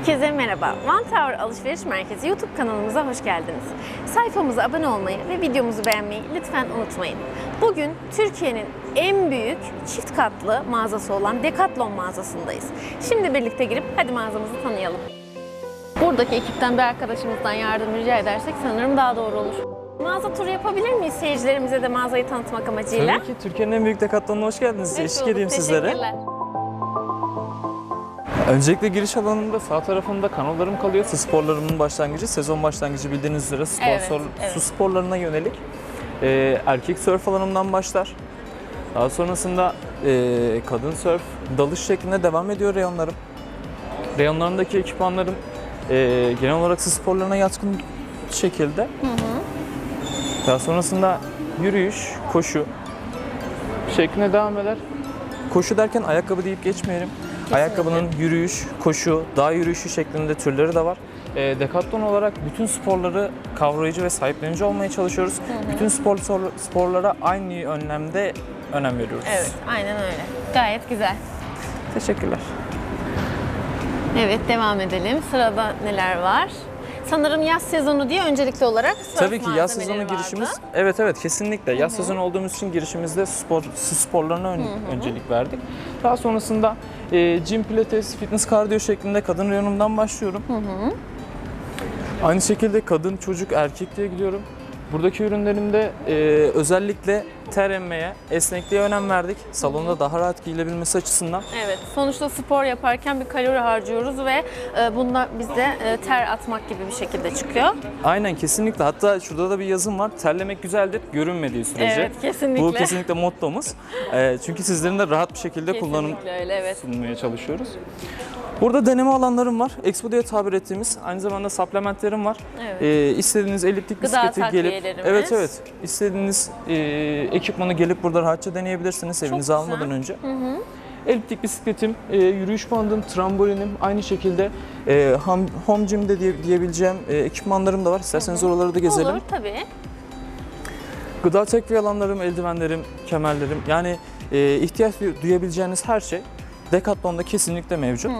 Herkese merhaba. One Tower Alışveriş Merkezi YouTube kanalımıza hoş geldiniz. Sayfamıza abone olmayı ve videomuzu beğenmeyi lütfen unutmayın. Bugün Türkiye'nin en büyük çift katlı mağazası olan Decathlon mağazasındayız. Şimdi birlikte girip hadi mağazamızı tanıyalım. Buradaki ekipten bir arkadaşımızdan yardım rica edersek sanırım daha doğru olur. Mağaza turu yapabilir miyiz seyircilerimize de mağazayı tanıtmak amacıyla? Tabii ki Türkiye'nin en büyük Decathlon'una hoş geldiniz. Eşlik edeyim sizlere. teşekkürler. Öncelikle giriş alanında sağ tarafında kanolarım kalıyor. Su sporlarımın başlangıcı, sezon başlangıcı bildiğiniz üzere spor, Evet, evet. su sporlarına yönelik. Ee, erkek sörf alanımdan başlar. Daha sonrasında ee, kadın sörf dalış şeklinde devam ediyor reyonlarım. Reyonlarındaki ekipmanlarım ee, genel olarak su sporlarına yatkın şekilde. Daha sonrasında yürüyüş, koşu şeklinde devam eder. Koşu derken ayakkabı deyip geçmeyelim. Ayakkabının yürüyüş, koşu, dağ yürüyüşü şeklinde türleri de var. E, Decathlon olarak bütün sporları kavrayıcı ve sahiplenici olmaya çalışıyoruz. Bütün spor sporlara aynı önlemde önem veriyoruz. Evet, aynen öyle. Gayet güzel. Teşekkürler. Evet, devam edelim. Sırada neler var? Sanırım yaz sezonu diye öncelikli olarak surf Tabii ki yaz sezonu vardı. girişimiz. Evet evet kesinlikle. Yaz sezonu olduğumuz için girişimizde spor su sporlarına ön- öncelik verdik. Daha sonrasında e, gym pilates, fitness kardiyo şeklinde kadın reyonundan başlıyorum. Aynı şekilde kadın, çocuk, erkek diye gidiyorum. Buradaki ürünlerimde e, özellikle ter emmeye, esnekliğe önem verdik. Salonda daha rahat giyilebilmesi açısından. Evet, sonuçta spor yaparken bir kalori harcıyoruz ve e, bunda bizde e, ter atmak gibi bir şekilde çıkıyor. Aynen kesinlikle. Hatta şurada da bir yazım var. Terlemek güzeldir, görünmediği sürece. Evet, kesinlikle. Bu kesinlikle mottomuz. Ee, çünkü sizlerin de rahat bir şekilde kullanım öyle, evet. sunmaya çalışıyoruz. Burada deneme alanlarım var. Expo diye tabir ettiğimiz. Aynı zamanda supplementlerim var. Evet. Ee, istediğiniz eliptik Gıda gelip takviyelerimiz. Evet evet. İstediğiniz e, ekipmanı gelip burada rahatça deneyebilirsiniz evinize güzel. almadan önce. Eliptik bisikletim, e, yürüyüş bandım, trambolinim aynı şekilde e, home, home gym'de diye, diyebileceğim e, ekipmanlarım da var. İsterseniz oraları da gezelim. Olur tabii. Gıda takviye alanlarım, eldivenlerim, kemerlerim yani e, ihtiyaç duy- duyabileceğiniz her şey Decathlon'da kesinlikle mevcut. E,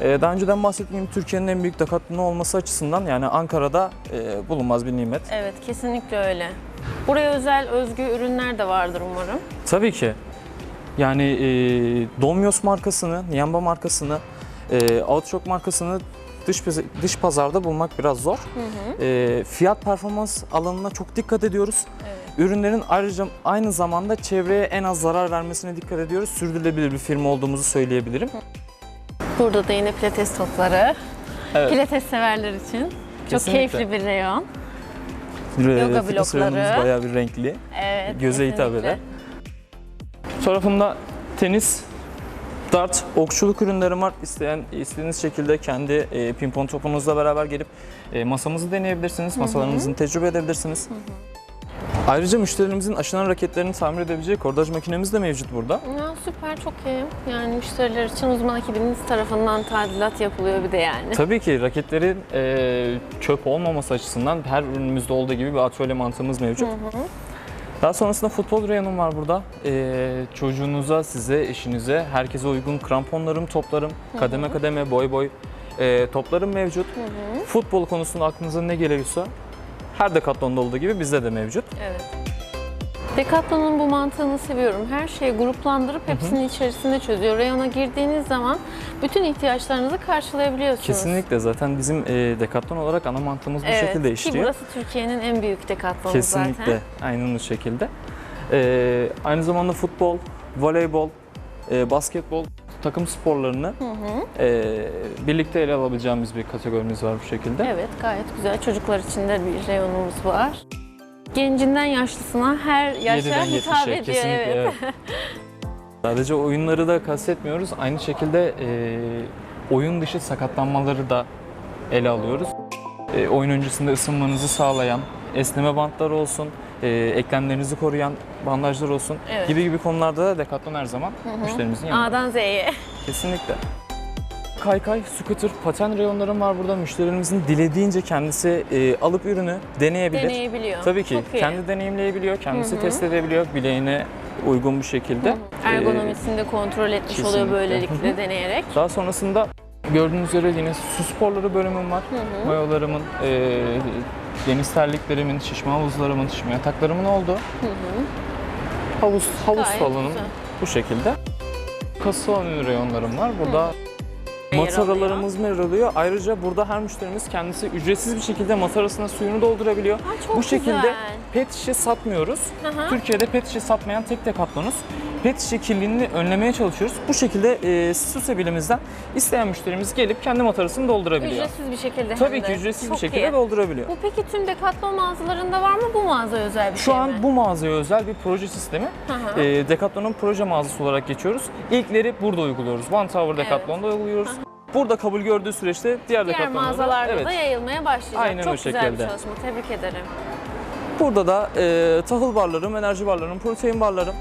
daha önceden bahsettiğim Türkiye'nin en büyük Decathlon'u olması açısından yani Ankara'da e, bulunmaz bir nimet. Evet, kesinlikle öyle. Buraya özel özgü ürünler de vardır umarım. Tabii ki. Yani e, Domyos markasını, Niamba markasını, e, Outshock markasını dış dış pazarda bulmak biraz zor. E, fiyat performans alanına çok dikkat ediyoruz. Evet. Ürünlerin ayrıca aynı zamanda çevreye en az zarar vermesine dikkat ediyoruz. Sürdürülebilir bir firma olduğumuzu söyleyebilirim. Burada da yine pilates topları. Evet. Pilates severler için. Çok Kesinlikle. keyifli bir reyon. Yoga blokları. bayağı bir renkli. Evet. Göze hitap kesinlikle. eder. Bu tarafımda tenis, dart, okçuluk ürünlerim var. İsteyen istediğiniz şekilde kendi e, pimpon topunuzla beraber gelip e, masamızı deneyebilirsiniz. Masalarımızı tecrübe edebilirsiniz. Ayrıca müşterilerimizin aşınan raketlerini tamir edebileceği kordaj makinemiz de mevcut burada. Ya süper çok iyi. Yani müşteriler için uzman ekibiniz tarafından tadilat yapılıyor bir de yani. Tabii ki raketlerin e, çöp olmaması açısından her ürünümüzde olduğu gibi bir atölye mantığımız mevcut. Daha sonrasında futbol reyonum var burada. E, çocuğunuza, size, eşinize, herkese uygun kramponlarım, toplarım, kademe kademe, boy boy e, toplarım mevcut. Futbol konusunda aklınıza ne geliyorsa her Decathlon'da olduğu gibi bizde de mevcut. Evet. Decathlon'un bu mantığını seviyorum. Her şeyi gruplandırıp hepsini içerisinde çözüyor. Reyona girdiğiniz zaman bütün ihtiyaçlarınızı karşılayabiliyorsunuz. Kesinlikle zaten bizim e, Decathlon olarak ana mantığımız bu Evet, şekilde Ki işliyor. burası Türkiye'nin en büyük Decathlon'u Kesinlikle. zaten. Aynen o şekilde. Ee, aynı zamanda futbol, voleybol, e, basketbol takım sporlarını e, birlikte ele alabileceğimiz bir kategorimiz var bu şekilde. Evet gayet güzel. Çocuklar için de bir reyonumuz var. Gencinden yaşlısına her yaşa 7'den hitap 70'e, ediyor. kesinlikle evet. evet. Sadece oyunları da kastetmiyoruz. Aynı şekilde e, oyun dışı sakatlanmaları da ele alıyoruz. E, oyun öncesinde ısınmanızı sağlayan esneme bantları olsun, e, eklemlerinizi koruyan bandajlar olsun Evet. gibi gibi konularda da Decathlon her zaman müşterimizin yanında. A'dan Z'ye. Kesinlikle. Kaykay, scooter, paten reyonlarım var burada. Müşterilerimizin dilediğince kendisi e, alıp ürünü deneyebilir. Deneyebiliyor. Tabii ki Çok iyi. kendi deneyimleyebiliyor, kendisi test edebiliyor bileğine uygun bir şekilde. Ergonomisini de kontrol etmiş oluyor kesinlikle. böylelikle deneyerek. Daha sonrasında Gördüğünüz üzere yine su sporları bölümüm var. Mayolarımın, e, deniz terliklerimin, şişme havuzlarımın, şişme yataklarımın olduğu. Havuz, havuz Gayet salonum güzel. bu şekilde. Kası alanı reyonlarım var. Burada mataralarımız yer alıyor. Ayrıca burada her müşterimiz kendisi ücretsiz bir şekilde matarasına suyunu doldurabiliyor. Ha, çok bu şekilde güzel. pet şişe satmıyoruz. Hı hı. Türkiye'de pet şişe satmayan tek dekatlonuz. Pet şişe kirliliğini önlemeye çalışıyoruz. Bu şekilde e, su sebilimizden isteyen müşterimiz gelip kendi matarasını doldurabiliyor. Ücretsiz bir şekilde Tabii hem ki de. ücretsiz Çok bir şekilde iyi. doldurabiliyor. Bu peki tüm Decathlon mağazalarında var mı? Bu mağazaya özel bir Şu şey an mi? bu mağazaya özel bir proje sistemi. Hı hı. E, Decathlon'un proje mağazası olarak geçiyoruz. İlkleri burada uyguluyoruz. One Tower Decathlon'da uyguluyoruz. Burada kabul gördüğü süreçte diğer, Diğer mağazalarda evet. da yayılmaya başlayacak. Aynen Çok o güzel bir çalışma. Tebrik ederim. Burada da e, tahıl barlarım, enerji barlarım, protein barlarım,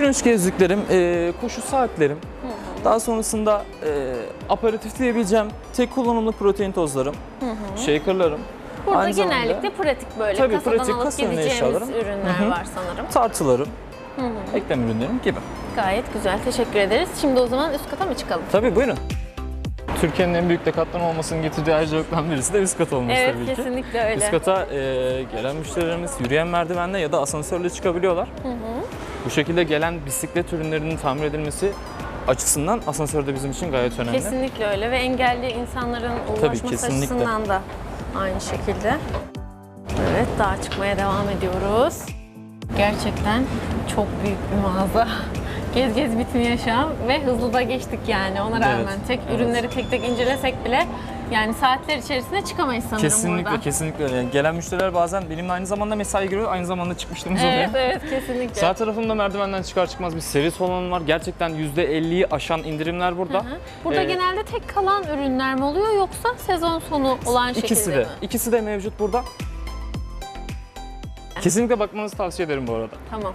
güneş gözlüklerim, e, koşu saatlerim. Daha sonrasında e, aperatif diyebileceğim tek kullanımlı protein tozlarım, shakerlarım. Burada Aynı zamanda genellikle pratik böyle Tabii, kasadan pratik alıp kasa önüne gideceğimiz ürünler Hı hı. var sanırım. tartılarım, eklem ürünlerim gibi. Gayet güzel. Teşekkür ederiz. Şimdi o zaman üst kata mı çıkalım? Tabii buyurun. Türkiye'nin en büyük dekatlan olmasının getirdiği ayrıcalıklardan birisi de üst kat olması Evet tabii ki. kesinlikle öyle. Üst kata e, gelen müşterilerimiz yürüyen merdivenle ya da asansörle çıkabiliyorlar. Bu şekilde gelen bisiklet ürünlerinin tamir edilmesi açısından asansör de bizim için gayet önemli. Kesinlikle öyle ve engelli insanların ulaşması açısından da aynı şekilde. Evet daha çıkmaya devam ediyoruz. Gerçekten çok büyük bir mağaza. Gez gez bitmiyor şu an ve hızlı da geçtik yani ona rağmen. Evet, Tek evet. ürünleri tek tek incelesek bile yani saatler içerisinde çıkamayız sanırım Kesinlikle buradan. kesinlikle öyle. Yani gelen müşteriler bazen benimle aynı zamanda mesai giriyor, aynı zamanda çıkmışlığımız oluyor. Evet evet kesinlikle. Sağ tarafımda merdivenden çıkar çıkmaz bir seri salonum var. Gerçekten %50'yi aşan indirimler burada. Hı. Burada Ee, genelde tek kalan ürünler mi oluyor yoksa sezon sonu olan şekilde İkisi de. mi? İkisi de mevcut burada. Kesinlikle bakmanızı tavsiye ederim bu arada. Tamam.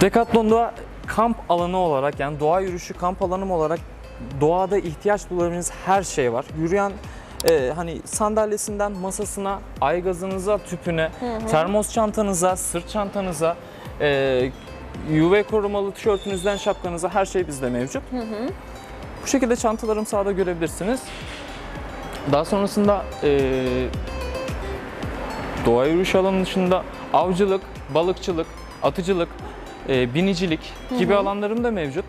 Decathlon'da kamp alanı olarak yani doğa yürüyüşü kamp alanım olarak doğada ihtiyaç duyulabileceğiniz her şey var. Yürüyen e, hani sandalyesinden masasına, aygazınıza, tüpüne, termos çantanıza, sırt çantanıza, e, UV korumalı tişörtünüzden şapkanıza her şey bizde mevcut. Bu şekilde çantalarım sağda görebilirsiniz. Daha sonrasında e, doğa yürüyüş alanı dışında avcılık, balıkçılık, atıcılık, e, binicilik gibi alanlarım da mevcut.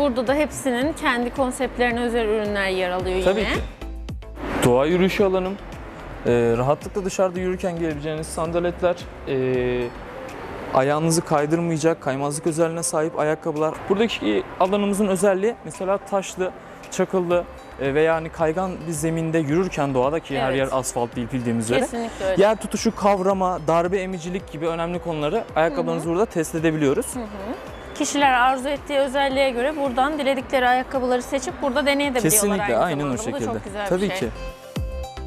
Burada da hepsinin kendi konseptlerine özel ürünler yer alıyor yine. Tabii ki. Doğa yürüyüşü alanım. e, rahatlıkla dışarıda yürürken giyebileceğiniz sandaletler, e, ayağınızı kaydırmayacak, kaymazlık özelliğine sahip ayakkabılar. Buradaki alanımızın özelliği mesela taşlı, çakıllı e, veya hani kaygan bir zeminde yürürken doğadaki her Evet. yer asfalt değil bildiğimiz üzere. Kesinlikle öyle. Yer tutuşu, kavrama, darbe emicilik gibi önemli konuları ayakkabılarınızı burada test edebiliyoruz. Kişiler arzu ettiği özelliğe göre buradan diledikleri ayakkabıları seçip burada deneyebiliyorlar Kesinlikle aynı aynen o zamanda. Bu da şekilde. çok güzel Tabii bir şey. ki.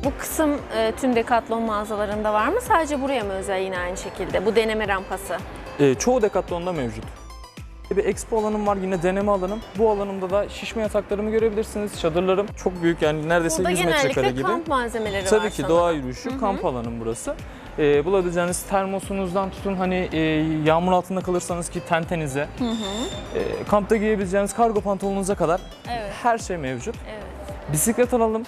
Bu kısım e, tüm Decathlon mağazalarında var mı? Sadece buraya mı özel yine aynı şekilde? Bu deneme rampası. Ee, çoğu Decathlon'da mevcut. Bir expo alanım var yine deneme alanım. Bu alanımda da şişme yataklarımı görebilirsiniz. Çadırlarım çok büyük yani neredeyse Burada 100 metrekare genellikle gibi. kamp malzemeleri var Tabii ki sanırım. doğa yürüyüşü, kamp alanım burası. Ee, bulabileceğiniz termosunuzdan tutun hani e, yağmur altında kalırsanız ki tentenize, e, kampta giyebileceğiniz kargo pantolonunuza kadar Evet. her şey mevcut. Evet. Bisiklet alalım.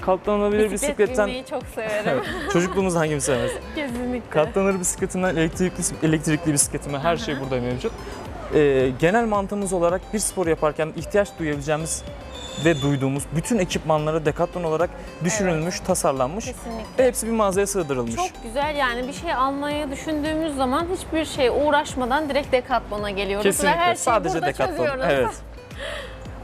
Katlanabilir Bisiklet bisikletten binmeyi çok severim. çocukluğumuz hangimiz sevmez? Kesinlikle. Katlanır bisikletimden elektrikli, elektrikli bisikletime her şey burada mevcut. Ee, genel mantığımız olarak bir spor yaparken ihtiyaç duyabileceğimiz ve duyduğumuz bütün ekipmanlara Decathlon olarak düşünülmüş, tasarlanmış Kesinlikle. ve hepsi bir mağazaya sığdırılmış. Çok güzel yani bir şey almayı düşündüğümüz zaman hiçbir şey uğraşmadan direkt Decathlon'a geliyoruz Kesinlikle. ve her şeyi Sadece burada Decathlon. çözüyoruz. Evet.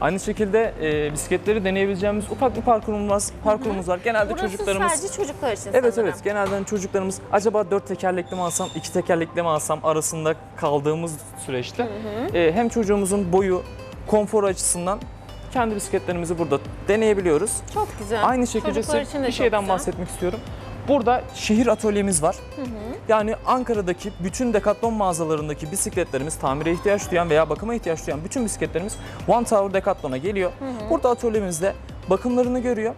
Aynı şekilde e, bisikletleri deneyebileceğimiz ufak bir parkurumuz var. Parkurumuz var. Genelde Burası çocuklarımız sadece çocuklar için Evet sanırım. evet genelde çocuklarımız acaba dört tekerlekli mi alsam iki tekerlekli mi alsam arasında kaldığımız süreçte e, hem çocuğumuzun boyu konforu açısından kendi bisikletlerimizi burada deneyebiliyoruz. Çok güzel. Aynı şekilde bir şeyden güzel. bahsetmek istiyorum. Burada şehir atölyemiz var. Yani Ankara'daki bütün Decathlon mağazalarındaki bisikletlerimiz tamire ihtiyaç duyan veya bakıma ihtiyaç duyan bütün bisikletlerimiz One Tower Decathlon'a geliyor. Burada atölyemizde bakımlarını görüyor.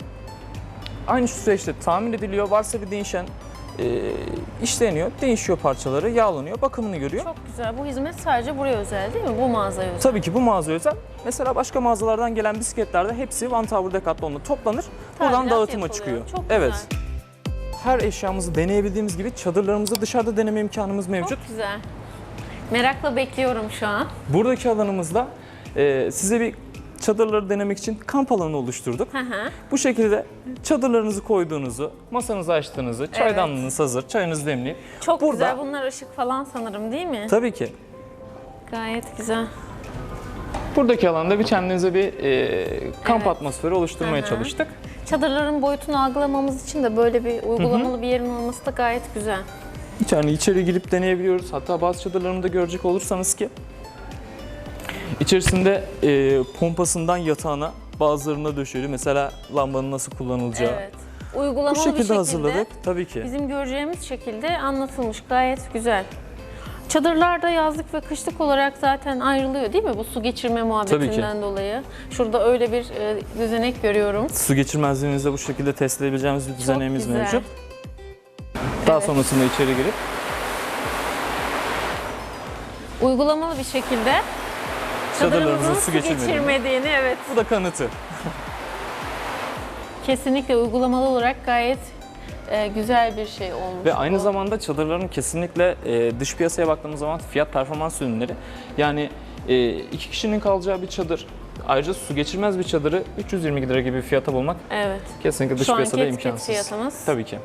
Aynı süreçte tamir ediliyor. Varsa bir değişen e, işleniyor, değişiyor parçaları, yağlanıyor, bakımını görüyor. Çok güzel. Bu hizmet sadece buraya özel değil mi? Bu mağazaya özel. Tabii ki bu mağaza özel. Mesela başka mağazalardan gelen bisikletlerde hepsi Van Tower Decathlon'da toplanır. Buradan Tadilat dağıtıma yapılıyor. çıkıyor. Çok evet. Her eşyamızı deneyebildiğimiz gibi çadırlarımızı dışarıda deneme imkanımız mevcut. Çok güzel. Merakla bekliyorum şu an. Buradaki alanımızda e, size bir çadırları denemek için kamp alanı oluşturduk. Hı hı. Bu şekilde çadırlarınızı koyduğunuzu, masanızı açtığınızı, çaydanlığınız hazır, çayınızı demleyip Çok Burada- güzel. Bunlar ışık falan sanırım değil mi? tabii ki Gayet güzel. buradaki alanda bir kendinize bir e, kamp Evet. atmosferi oluşturmaya Hı hı. çalıştık. Çadırların boyutunu algılamamız için de böyle bir uygulamalı bir yerin olması da gayet güzel. Yani içeri girip deneyebiliyoruz. Hatta bazı çadırlarını da görecek olursanız ki içerisinde e, pompasından yatağına bazılarına döşeli. Mesela lambanın nasıl kullanılacağı. Evet. Uygulamalı Bu şekilde, bir şekilde hazırladık. Tabii ki. bizim göreceğimiz şekilde anlatılmış. Gayet güzel. Çadırlarda yazlık ve kışlık olarak zaten ayrılıyor değil mi? Bu su geçirme muhabbetinden dolayı. Şurada öyle bir e, düzenek görüyorum. Su geçirmezliğimizi de bu şekilde test edebileceğimiz bir düzeneğimiz güzel. mevcut. Daha Evet. sonrasında içeri girip Uygulamalı bir şekilde Çadırlarımızın su geçirmediğini. geçirmediğini evet bu da kanıtı. kesinlikle uygulamalı olarak gayet e, güzel bir şey olmuş. Ve aynı bu. zamanda çadırların kesinlikle e, dış piyasaya baktığımız zaman fiyat performans ürünleri. Yani e, iki kişinin kalacağı bir çadır, ayrıca su geçirmez bir çadırı 320 lira gibi bir fiyata bulmak Evet. kesinlikle dış Şu anki piyasada imkansız. fiyatımız. Tabii ki.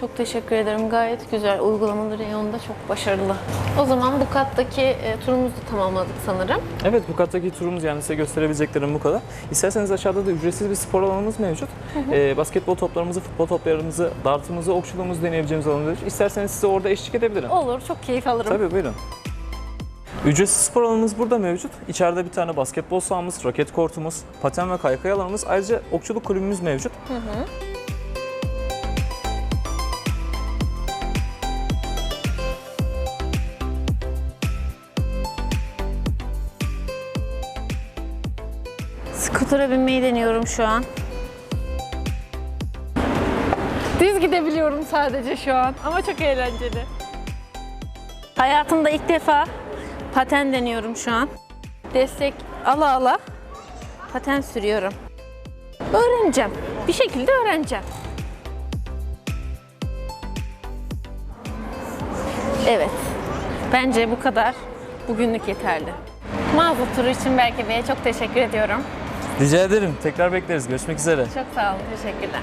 Çok teşekkür ederim. Gayet güzel. Uygulamalı reyonda çok başarılı. O zaman bu kattaki e, turumuzu tamamladık sanırım. Evet bu kattaki turumuz yani size gösterebileceklerim bu kadar. İsterseniz aşağıda da ücretsiz bir spor alanımız mevcut. Ee, basketbol toplarımızı, futbol toplarımızı, dartımızı, okçuluğumuzu deneyebileceğimiz alanlar. İsterseniz size orada eşlik edebilirim. Olur. Çok keyif alırım. Tabii buyurun. Ücretsiz spor alanımız burada mevcut. İçeride bir tane basketbol sahamız, raket kortumuz, paten ve kaykay alanımız, ayrıca okçuluk kulübümüz mevcut. Skutura binmeyi deniyorum şu an. Düz gidebiliyorum sadece şu an ama çok eğlenceli. Hayatımda ilk defa paten deniyorum şu an. Destek ala ala paten sürüyorum. Öğreneceğim. Bir şekilde öğreneceğim. Evet. Bence bu kadar. Bugünlük yeterli. Mağaza turu için Berke Bey'e çok teşekkür ediyorum. Rica ederim. Tekrar bekleriz. Görüşmek üzere. Çok sağ olun, teşekkürler.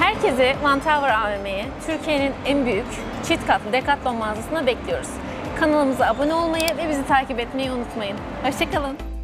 Herkesi One Tower AVM'ye, Türkiye'nin en büyük çift katlı Decathlon mağazasına bekliyoruz. Kanalımıza abone olmayı ve bizi takip etmeyi unutmayın. Hoşçakalın.